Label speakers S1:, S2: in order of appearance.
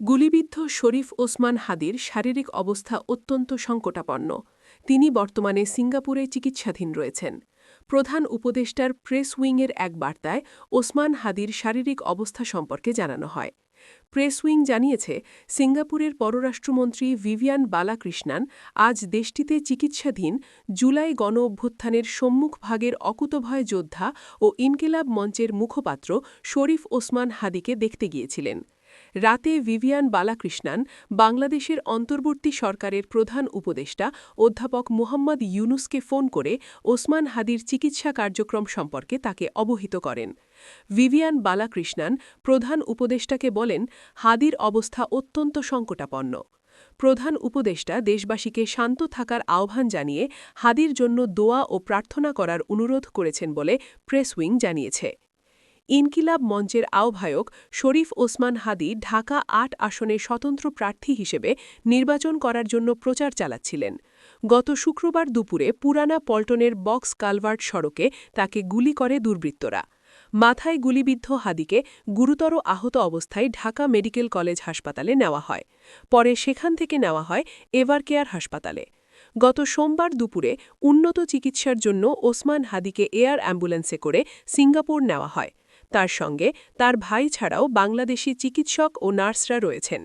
S1: গুলিবিদ্ধ শরীফ ওসমান হাদির শারীরিক অবস্থা অত্যন্ত সংকটাপন্ন। তিনি বর্তমানে সিঙ্গাপুরে চিকিৎসাধীন রয়েছেন। প্রধান উপদেষ্টার প্রেস উইংয়ের এক বার্তায় ওসমান হাদির শারীরিক অবস্থা সম্পর্কে জানানো হয়। প্রেস উইং জানিয়েছে, সিঙ্গাপুরের পররাষ্ট্রমন্ত্রী ভিভিয়ান বালাকৃষ্ণান আজ দেশটিতে চিকিৎসাধীন জুলাই গণ অভ্যুত্থানের সম্মুখভাগের অকুতভয় যোদ্ধা ও ইনকিলাব মঞ্চের মুখপাত্র শরীফ ওসমান হাদিকে দেখতে গিয়েছিলেন। রাতে ভিভিয়ান বালাকৃষ্ণান, বাংলাদেশের অন্তর্বর্তী সরকারের প্রধান উপদেষ্টা অধ্যাপক মুহাম্মদ ইউনুসকে ফোন করে ওসমান হাদির চিকিৎসা কার্যক্রম সম্পর্কে তাকে অবহিত করেন। ভিভিয়ান বালাকৃষ্ণান প্রধান উপদেষ্টাকে বলেন, হাদির অবস্থা অত্যন্ত সংকটাপন্ন। প্রধান উপদেষ্টা দেশবাসীকে শান্ত থাকার আহ্বান জানিয়ে হাদির জন্য দোয়া ও প্রার্থনা করার অনুরোধ করেছেন বলে প্রেস উইং জানিয়েছে। ইনকিলাব মঞ্চের আহ্বায়ক শরীফ ওসমান হাদি ঢাকা আট আসনে স্বতন্ত্র প্রার্থী হিসেবে নির্বাচন করার জন্য প্রচার চালাচ্ছিলেন। গত শুক্রবার দুপুরে পুরানা পল্টনের বক্স কালভার্ট সড়কে তাকে গুলি করে দুর্বৃত্তরা। মাথায় গুলিবিদ্ধ হাদিকে গুরুতর আহত অবস্থায় ঢাকা মেডিকেল কলেজ হাসপাতালে নেওয়া হয়। পরে সেখান থেকে নেওয়া হয় এভারকেয়ার হাসপাতালে। গত সোমবার দুপুরে উন্নত চিকিৎসার জন্য ওসমান হাদিকে এয়ার অ্যাম্বুলেন্সে করে সিঙ্গাপুর নেওয়া হয়। তার সঙ্গে তার ভাই ছাড়াও বাংলাদেশি চিকিৎসক ও নার্সরা রয়েছেন।